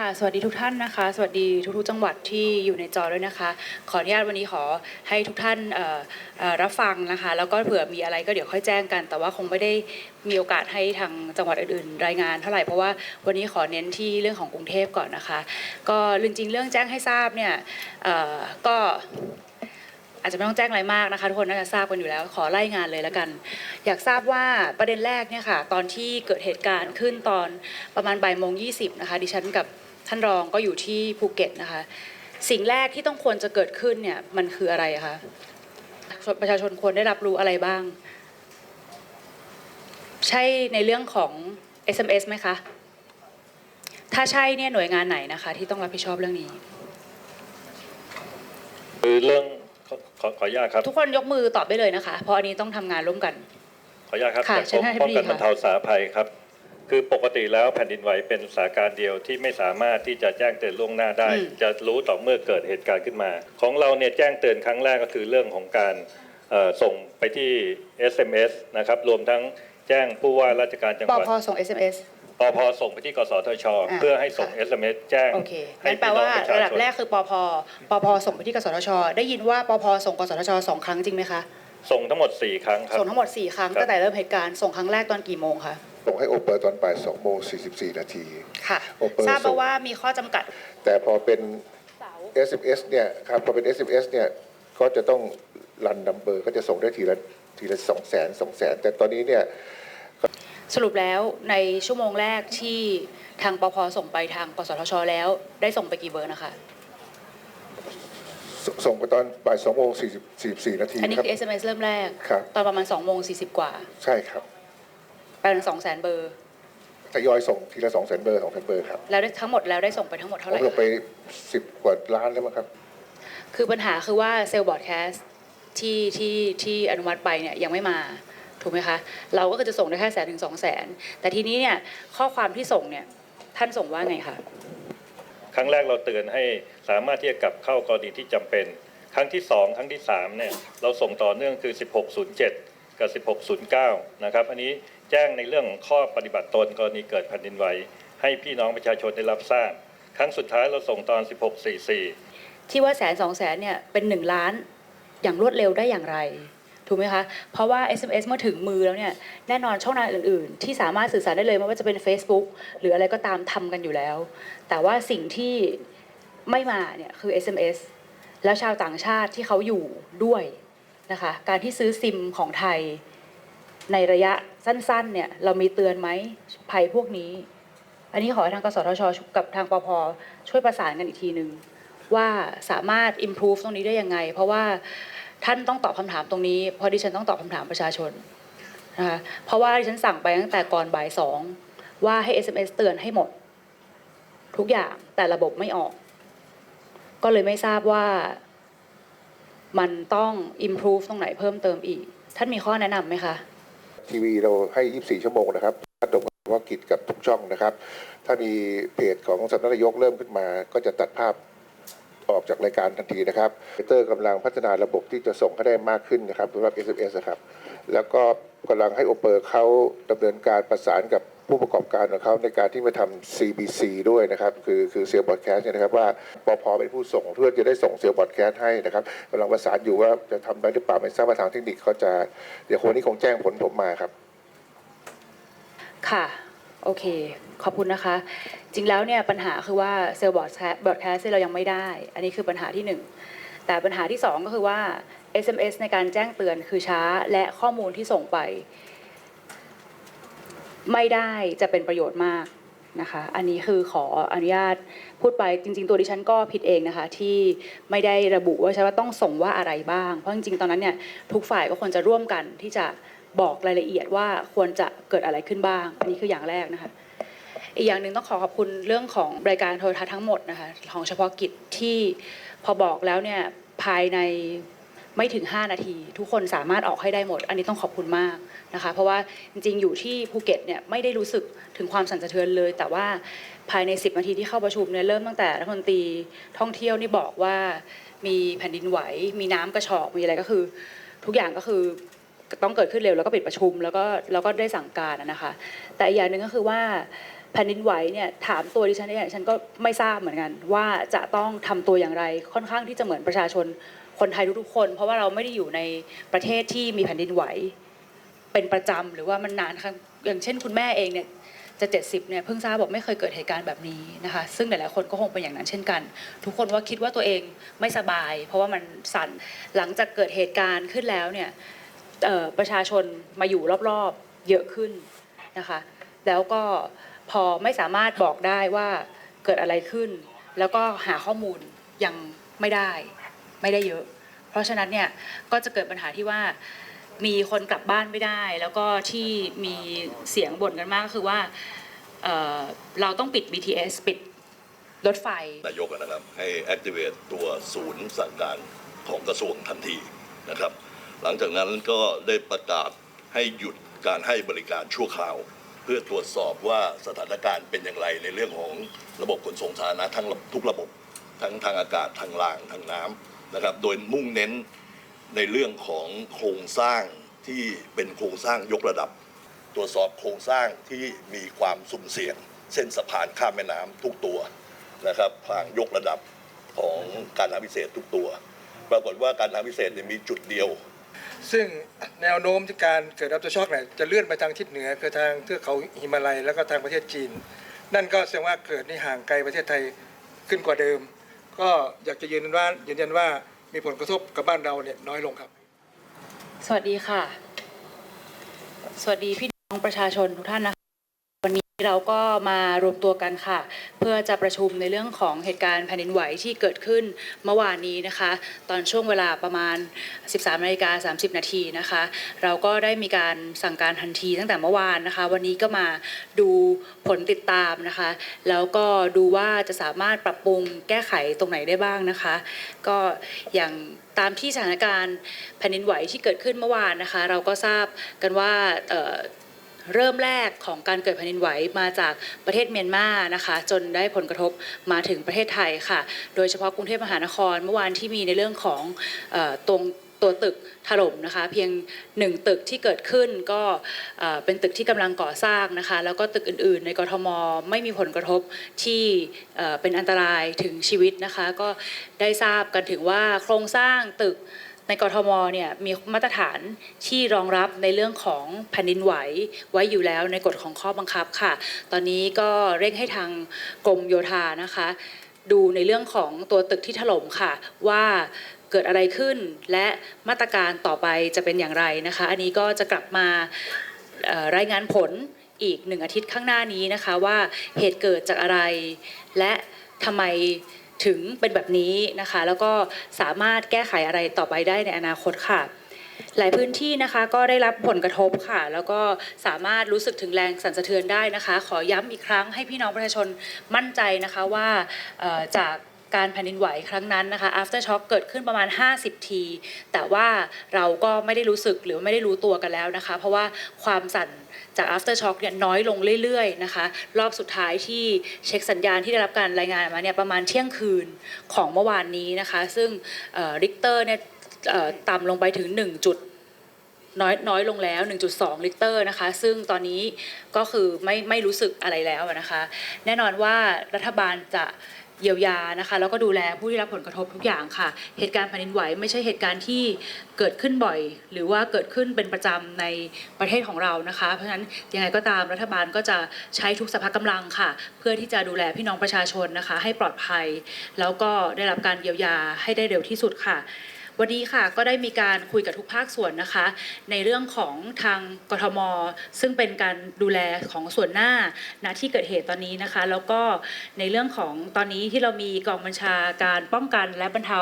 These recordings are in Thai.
ค่ะ สวัสดีทุกท่านนะคะ สวัสดีทุกๆจังหวัดที่อยู่ในจอด้วยนะคะ ขออนุญาตวันนี้ขอให้ทุกท่านรับฟังนะคะ แล้วก็เผื่อมีอะไรก็เดี๋ยวค่อยแจ้งกัน แต่ว่าคงไม่ได้มีโอกาสให้ทางจังหวัดอื่นๆ รายงานเท่าไหร่ เพราะว่าวันนี้ขอเน้นที่เรื่องของกรุงเทพก่อนนะคะ ก็จริงๆ เรื่องแจ้งให้ทราบเนี่ยก็อาจจะไม่ต้องแจ้งอะไรมากนะคะทุกคนน่าจะทราบกันอยู่แล้วขอไล่งานเลยแล้วกัน อยากทราบว่าประเด็นแรกเนี่ยค่ะ ตอนที่เกิดเหตุการณ์ขึ้นตอนประมาณบ่ายโมงยีนะคะ ดิฉันกับ ท่านรองก็อยู่ที่ภูเก็ตนะคะ สิ่งแรกที่ต้องควรจะเกิดขึ้นเนี่ยมันคืออะไรอะคะประชาชนควรได้รับรู้อะไรบ้าง ใช่ในเรื่องของ SMS ไหมคะ ถ้าใช่เนี่ยหน่วยงานไหนนะคะ ที่ต้องรับผิดชอบเรื่องนี้คือเรื่องขอขอขออนุญาตครับ ทุกคนยกมือตอบได้เลยนะคะ เพราะอันนี้ต้องทำงานร่วมกัน ขออนุญาตครับค่ะจากเชิกญรมท่านป้องกันอธิบดีค่ะ บรรเทาสาภัยครับ คือปกติแล้วแผ่นดินไหวเป็นสถานการณ์เดียวที่ไม่สามารถที่จะแจ้งเตือนล่วงหน้าได้อืมจะรู้ต่อเมื่อเกิดเหตุการณ์ขึ้นมา ของเราเนี่ยแจ้งเตือนครั้งแรกก็คือเรื่องของการเอ่อส่งไปที่ SMS นะครับรวมทั้งแจ้งผู้ว่าราชการจังปหวัดพส่ง SMS ปพส่งไปที่กสทชอ่าเพื่อให้ส่งค่ะ SMS แจ้งโอเคให้งั้นแปลพี่น้อว่างประชาระดับชนแรกคือปพปพส่งไปที่กสทช ได้ยินว่าปพส่งกสทชสองครั้งจริงไหมคะส่งทั้งหมด 4 ครั้งครับส่งทั้งหมด 4 ครั้งครับตั้งแต่เริ่มเหตุการณ์ส่งครั้งแรกตอนกี่โมงคะ ส่งให้โอเปอร์ตอนบ่าย2โมง44 นาที ค่ะโอเปอร์ทราบส่มาง ว่ามีข้อจำกัด แต่พอเป็นเสา SMS เนี่ยครับพอเป็น SMS เนี่ยก็จะต้องรันนัมเบอร์ก็จะส่งได้ทีละทีละ2 0 0 0 0 0 2 0 0 0 0แต่ตอนนี้เนี่ย สรุปแล้วในชั่วโมงแรกที่ทางปพส่งไปทางกสทช แล้ว ได้ส่งไปกี่เบอร์นะคะ สส่งไปตอนบ่าย2โมง40 44นาทีอันนี้ครับ คือ SMS เริ่มแรก ครับ ตอนประมาณ2โมง40 กว่า ใช่ครับไป เป็น2 0 0 0 0 0เบอร์ทยอยส่งทีละ2 0 0 0 0เบอร์2 0 0 0เบอร์ครับแล้วได้ทั้งหมดแล้วได้ส่งไปทั้งหมดผเท่ามไหร่ลงคะไป10กว่าล้านแล้วมั้งครับ คือปัญหาคือว่าเซลล์บอร์ดแคสที่ที่ที่อนุมัติไปเนี่ยยังไม่มาถูกไหมคะ เราก็คือจะส่งได้แค่แสนถึงสองแสนแต่ทีนี้เนี่ยข้อความที่ส่งเนี่ยท่านส่งว่าไงคะ ครั้งแรกเราเตือนให้สามารถที่จะกลับเข้ากรณีที่จำเป็น ครั้งที่ 2 ครั้งที่3เนี่ยเราส่งต่อเนื่องคือ 1607 กับ 1609 นะครับ อันนี้ แจ้งในเรื่องของข้อปฏิบัติตนกรณีเกิดแผ่นดินไหวให้พี่น้องประชาชนได้รับทราบ ครั้งสุดท้ายเราส่งตอน 1644 ที่ว่าแสนสองแสนเนี่ยเป็นหนึ่งล้านอย่างรวดเร็วได้อย่างไรถูกไหมคะ เพราะว่า SMS เมื่อถึงมือแล้วเนี่ยแน่นอนช่องทางอื่น ๆ ที่สามารถสื่อสารได้เลยไม่ว่าจะเป็น Facebook หรืออะไรก็ตามทำกันอยู่แล้ว แต่ว่าสิ่งที่ไม่มาเนี่ยคือ SMS แล้วชาวต่างชาติที่เขาอยู่ด้วยนะคะการที่ซื้อซิมของไทยในระยะ สั้นๆเนี่ยเรามีเตือนไหมภัยพวกนี้ อันนี้ขอให้ทางกสทชกับทางปพช่วยประสานกันอีกทีหนึ่งว่าสามารถ improve ตรงนี้ได้ยังไง เพราะว่าท่านต้องตอบคำถามตรงนี้เพราะดิฉันต้องตอบคำถามประชาชนนะคะเพราะว่าดิฉันสั่งไปตั้งแต่ก่อนบ่ายสองว่าให้ SMS เตือนให้หมด ทุกอย่างแต่ระบบไม่ออก ก็เลยไม่ทราบว่ามันต้อง improve ตรงไหนเพิ่มเติมอีก ท่านมีข้อแนะนำไหมคะ ทีวีเราให้ 24 ชั่วโมงนะครับระดมเฉพากิจกับทุกช่องนะครับ ถ้ามีเพจของสำนักนายกเริ่มขึ้นมา ก็จะตัดภาพออกจากรายการทันทีนะครับเตอร์กำลังพัฒนาระบบที่จะส่งให้ได้มากขึ้นนะครับสำหรับ SMS นะครับ แล้วก็กำลังให้โอเปอร์เขาดำเนินการประสานกับ ผู้ประกอบการของเขาในการที่มาทำ CBC ด้วยนะครับ คือคือเซลล์บอดแคสต์เนี่ยนะครับว่าปพเป็นผู้ส่งเพื่อจะได้ส่งเซลล์บอดแคสต์ให้นะครับกำลังประสานอยู่ว่าจะทำได้หรือเปล่าไม่ทราบว่าทางเทคนิคเขาจะเดี๋ยวคนนี้คงแจ้งผลผมมาครับค่ะโอเค ขอบคุณนะคะ จริงแล้วเนี่ยปัญหาคือว่าเซลล์บอร์ดแคสบอร์ดแคสเรายังไม่ได้ อันนี้คือปัญหาที่หนึ่งแต่ปัญหาที่สองก็คือว่า SMS ในการแจ้งเตือนคือช้าและข้อมูลที่ส่งไป ไม่ได้จะเป็นประโยชน์มากนะคะ อันนี้คือขออนุญาตพูดไปจริง ๆ ตัวดิฉันก็ผิดเองนะคะ ที่ไม่ได้ระบุว่าใช่ว่าต้องส่งว่าอะไรบ้าง เพราะจริงๆตอนนั้นเนี่ยทุกฝ่ายก็ควรจะร่วมกันที่จะบอกรายละเอียดว่าควรจะเกิดอะไรขึ้นบ้าง อันนี้คืออย่างแรกนะคะ อีกอย่างหนึ่งต้องขอขอบคุณเรื่องของรายการโทรทัศน์ทั้งหมดนะคะของเฉพาะกิจที่พอบอกแล้วเนี่ยภายใน ไม่ถึง 5 นาที ทุกคนสามารถออกให้ได้หมด อันนี้ต้องขอบคุณมากนะคะ เพราะว่าจริงๆ อยู่ที่ภูเก็ตเนี่ยไม่ได้รู้สึกถึงความสั่นสะเทือนเลย แต่ว่าภายใน 10 นาทีที่เข้าประชุมเนี่ยเริ่มตั้งแต่รัฐมนตรีท่องเที่ยวนี่บอกว่ามีแผ่นดินไหว มีน้ำกระชอกมีอะไรก็คือ ทุกอย่างก็คือต้องเกิดขึ้นเร็วแล้วก็ปิดประชุม แล้วก็แล้วก็ได้สั่งการนะคะ แต่อีกอย่างหนึ่งก็คือว่าแผ่นดินไหวเนี่ยถามตัวดิฉันเองฉันก็ไม่ทราบเหมือนกัน ว่าจะต้องทำตัวอย่างไรค่อนข้างที่จะเหมือนประชาชน คนไทยทุกๆคน เพราะว่าเราไม่ได้อยู่ในประเทศที่มีแผ่นดินไหว เป็นประจำหรือว่ามันนานครั้งอย่างเช่น คุณแม่เองเนี่ยจะ 70เนี่ยเพิ่งทราบบอกไม่เคยเกิดเหตุการณ์แบบนี้นะคะซึ่งหลายๆคนก็คงเป็นอย่างนั้นเช่นกัน ทุกคนว่าคิดว่าตัวเองไม่สบาย เพราะว่ามันสั่นหลังจากเกิดเหตุการณ์ขึ้นแล้วเนี่ยประชาชนมาอยู่รอบๆเยอะขึ้นนะคะแล้วก็พอไม่สามารถบอกได้ว่าเกิดอะไรขึ้น แล้วก็หาข้อมูลยังไม่ได้ ไม่ได้เยอะ เพราะฉะนั้นเนี่ยก็จะเกิดปัญหาที่ว่ามีคนกลับบ้านไม่ได้ แล้วก็ที่มีเสียงบ่นกันมากก็คือว่าเเราต้องปิด BTS ปิดรถไฟ นายกนะครับให้ activate ตัวศูนย์สั่งการของกระทรวงทันทีนะครับ หลังจากนั้นก็ได้ประกาศให้หยุดการให้บริการชั่วคราว เพื่อตรวจสอบว่าสถานการณ์เป็นอย่างไรในเรื่องของระบบขนส่งสาธารณะทั้งทุกระบบ ทั้งทางอากาศทางรางทางน้ำ นะครับ โดยมุ่งเน้นในเรื่องของโครงสร้างที่เป็นโครงสร้างยกระดับ ตรวจสอบโครงสร้างที่มีความสุ่มเสี่ยง เส้นสะพานข้ามแม่น้ำทุกตัวนะครับทางยกระดับของการทางพิเศษทุกตัว ปรากฏว่าการทางพิเศษมีจุดเดียว ซึ่งแนวโน้มที่การเกิดอัพเตอร์ช็อคเนี่ยจะเลื่อนไปทางทิศเหนือคือทางเทือกเขาหิมาลัยแล้วก็ทางประเทศจีน นั่นก็แสดงว่าเกิดในห่างไกลประเทศไทยขึ้นกว่าเดิม ก็อยากจะยืนยันว่ายืนยันว่ามีผลกระทบกับบ้านเราเนี่ยน้อยลงครับ สวัสดีค่ะ สวัสดีพี่น้องประชาชนทุกท่านนะคะ เราก็มารวมตัวกันค่ะ เพื่อจะประชุมในเรื่องของเหตุการณ์แผ่นดินไหวที่เกิดขึ้นเมื่อวานนี้นะคะ ตอนช่วงเวลาประมาณ 13นาฬิกา30 นาทีนะคะ เราก็ได้มีการสั่งการทันทีตั้งแต่เมื่อวานนะคะ วันนี้ก็มาดูผลติดตามนะคะ แล้วก็ดูว่าจะสามารถปรับปรุงแก้ไขตรงไหนได้บ้างนะคะ ก็อย่างตามที่สถานการณ์แผ่นดินไหวที่เกิดขึ้นเมื่อวานนะคะ เราก็ทราบกันว่า เริ่มแรกของการเกิดแผ่นดินไหวมาจากประเทศเมียนมานะคะ จนได้ผลกระทบมาถึงประเทศไทยค่ะ โดยเฉพาะกรุงเทพมหานครเมื่อวานที่มีในเรื่องของตรงตัวตึกถล่มนะคะเพียงหนึ่งตึกที่เกิดขึ้นก็เป็นตึกที่กำลังก่อสร้างนะคะแล้วก็ตึกอื่นๆ ในกรทมไม่มีผลกระทบที่เป็นอันตรายถึงชีวิตนะคะ ก็ได้ทราบกันถึงว่าโครงสร้างตึก ในกรทมเนี่ยมีมาตรฐานที่รองรับในเรื่องของแผ่นดินไหวไว้อยู่แล้วในกฎของข้อบังคับค่ะ ตอนนี้ก็เร่งให้ทางกรมโยธานะคะ ดูในเรื่องของตัวตึกที่ถล่มค่ะว่าเกิดอะไรขึ้นและมาตรการต่อไปจะเป็นอย่างไรนะคะ อันนี้ก็จะกลับมารายงานผลอีกหนึ่งอาทิตย์ข้างหน้านี้นะคะว่าเหตุเกิดจากอะไร และทำไม ถึงเป็นแบบนี้นะคะ แล้วก็สามารถแก้ไขอะไรต่อไปได้ในอนาคตค่ะ หลายพื้นที่นะคะก็ได้รับผลกระทบค่ะ แล้วก็สามารถรู้สึกถึงแรงสั่นสะเทือนได้นะคะ ขอย้ำอีกครั้งให้พี่น้องประชาชนมั่นใจนะคะว่าจากการแผ่นดินไหวครั้งนั้นนะคะ after shock เกิดขึ้นประมาณ 50 ที แต่ว่าเราก็ไม่ได้รู้สึกหรือไม่ได้รู้ตัวกันแล้วนะคะ เพราะว่าความสั่น จาก after shock เนี่ยน้อยลงเรื่อยๆนะคะรอบสุดท้ายที่เช็คสัญญาณที่ได้รับการรายงานมาเนี่ยประมาณเที่ยงคืนของเมื่อวานนี้นะคะซึ่งริกเตอร์เนี่ยต่ำลงไปถึง 1 จุดน้อยน้อยลงแล้ว 1.2 ลิตรนะคะ ซึ่งตอนนี้ก็คือไม่ไม่รู้สึกอะไรแล้วนะคะ แน่นอนว่ารัฐบาลจะ เยียวยานะคะ แล้วก็ดูแลผู้ที่รับผลกระทบทุกอย่างค่ะ เหตุการณ์แผ่นดินไหวไม่ใช่เหตุการณ์ที่เกิดขึ้นบ่อย หรือว่าเกิดขึ้นเป็นประจำในประเทศของเรานะคะ เพราะฉะนั้นยังไงก็ตามรัฐบาลก็จะใช้ทุกสภากำลังค่ะ เพื่อที่จะดูแลพี่น้องประชาชนนะคะ ให้ปลอดภัย แล้วก็ได้รับการเยียวยาให้ได้เร็วที่สุดค่ะ วันนี้ค่ะก็ได้มีการคุยกับทุกภาคส่วนนะคะ ในเรื่องของทางกทม ซึ่งเป็นการดูแลของส่วนหน้าณที่เกิดเหตุตอนนี้นะคะ แล้วก็ในเรื่องของตอนนี้ที่เรามีกองบัญชาการป้องกันและบรรเทา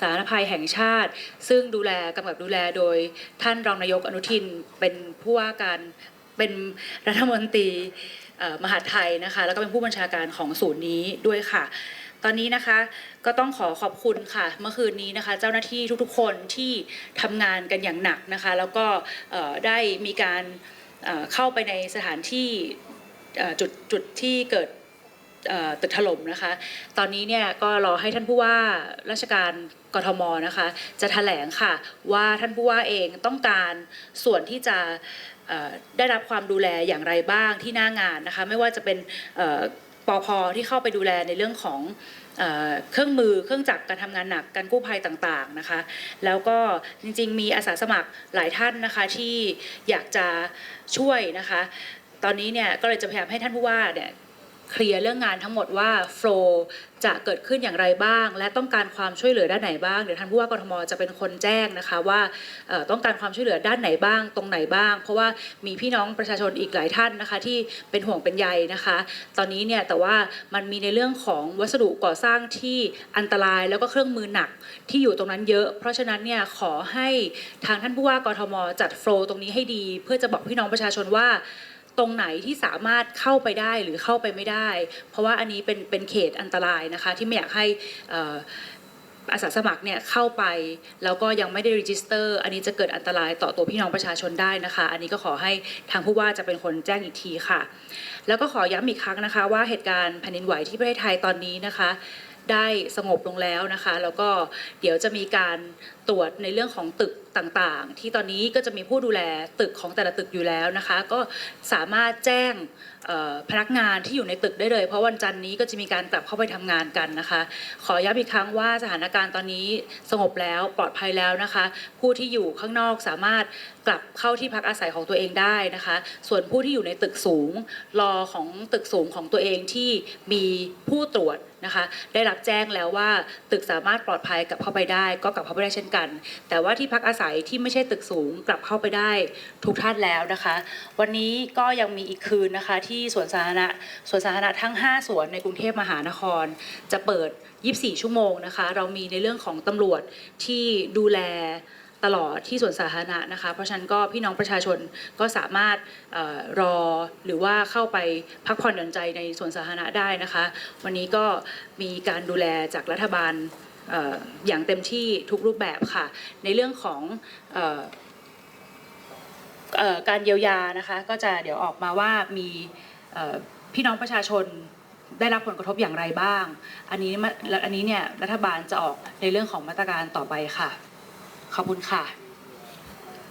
สาธารณภัยแห่งชาติ ซึ่งดูแลกำกับดูแลโดยท่านรองนายกอนุทินเป็นผู้ว่าการเป็นรัฐมนตรีมหาไทยนะคะ แล้วก็เป็นผู้บัญชาการของศูนย์นี้ด้วยค่ะ ตอนนี้นะคะก็ต้องขอขอบคุณค่ะ เมื่อคืนนี้นะคะ เจ้าหน้าที่ทุกๆคนที่ทำงานกันอย่างหนักนะคะ แล้วก็ได้มีการเข้าไปในสถานที่จุดจุดที่เกิดตึกถล่มนะคะ ตอนนี้เนี่ยก็รอให้ท่านผู้ว่าราชการกทมนะคะ จะแถลงค่ะว่าท่านผู้ว่าเองต้องการส่วนที่จะได้รับความดูแลอย่างไรบ้างที่หน้างานนะคะ ไม่ว่าจะเป็น เอ่อปอพที่เข้าไปดูแลในเรื่องของเอ่อเครื่องมือเครื่องจักรการทำงานหนักการกู้ภัยต่างๆนะคะ แล้วก็จริงๆ มีอาสาสมัครหลายท่านนะคะที่อยากจะช่วยนะคะ ตอนนี้เนี่ยก็เลยจะพยายามให้ท่านผู้ว่าเนี่ย เคลียร์เรื่องงานทั้งหมดว่าโฟลจะเกิดขึ้นอย่างไรบ้าง และต้องการความช่วยเหลือด้านไหนบ้างเดี๋ยวท่านผู้ว่ากทมจะเป็นคนแจ้งนะคะว่าต้องการความช่วยเหลือด้านไหนบ้าง ตรงไหนบ้าง เพราะว่ามีพี่น้องประชาชนอีกหลายท่านนะคะ ที่เป็นห่วงเป็นใยนะคะ ตอนนี้เนี่ยแต่ว่ามันมีในเรื่องของวัสดุก่อสร้างที่อันตรายแล้วก็เครื่องมือหนักที่อยู่ตรงนั้นเยอะ เพราะฉะนั้นเนี่ยขอให้ทางท่านผู้ว่ากทม จัดโฟลตรงนี้ให้ดี เพื่อจะบอกพี่น้องประชาชนว่า ตรงไหนที่สามารถเข้าไปได้หรือเข้าไปไม่ได้ เพราะว่าอันนี้เป็นเป็นเขตอันตรายนะคะ ที่ไม่อยากให้เอ่ออาสาสมัครเนี่ยเข้าไปแล้วก็ยังไม่ได้รีจิสเตอร์ อันนี้จะเกิดอันตรายต่อตัวพี่น้องประชาชนได้นะคะ อันนี้ก็ขอให้ทางผู้ว่าจะเป็นคนแจ้งอีกทีค่ะ แล้วก็ขอย้ำอีกครั้งนะคะ ว่าเหตุการณ์แผ่นดินไหวที่ประเทศไทยตอนนี้นะคะ ได้สงบลงแล้วนะคะ แล้วก็เดี๋ยวจะมีการ ตรวจในเรื่องของตึกต่างๆ ที่ตอนนี้ก็จะมีผู้ดูแลตึกของแต่ละตึกอยู่แล้วนะคะ ก็สามารถแจ้งพนักงานที่อยู่ในตึกได้เลย เพราะวันจันทร์นี้ก็จะมีการกลับเข้าไปทำงานกันนะคะ ขอย้ำอีกครั้งว่าสถานการณ์ตอนนี้สงบแล้วปลอดภัยแล้วนะคะ ผู้ที่อยู่ข้างนอกสามารถกลับเข้าที่พักอาศัยของตัวเองได้นะคะ ส่วนผู้ที่อยู่ในตึกสูง รอของตึกสูงของตัวเองที่มีผู้ตรวจนะคะ ได้รับแจ้งแล้วว่าตึกสามารถปลอดภัยกลับเข้าไปได้ ก็กลับเข้าไปได้เช่นกันแต่ว่าที่พักอาศัยที่ไม่ใช่ตึกสูงกลับเข้าไปได้ทุกท่านแล้วนะคะ วันนี้ก็ยังมีอีกคืนนะคะ ที่สวนสาธารณะสวนสาธารณะทั้ง 5 สวนในกรุงเทพมหานคร จะเปิด 24 ชั่วโมงนะคะ เรามีในเรื่องของตำรวจที่ดูแลตลอดที่สวนสาธารณะนะคะ เพราะฉะนั้นก็พี่น้องประชาชนก็สามารถรอหรือว่าเข้าไปพักผ่อนหย่อนใจในสวนสาธารณะได้นะคะ วันนี้ก็มีการดูแลจากรัฐบาล อย่างเต็มที่ทุกรูปแบบค่ะ ในเรื่องของการเยียวยานะคะ ก็จะเดี๋ยวออกมาว่ามีพี่น้องประชาชนได้รับผลกระทบอย่างไรบ้าง อันนี้อันนี้เนี่ยรัฐบาลจะออกในเรื่องของมาตรการต่อไปค่ะ ขอบคุณค่ะ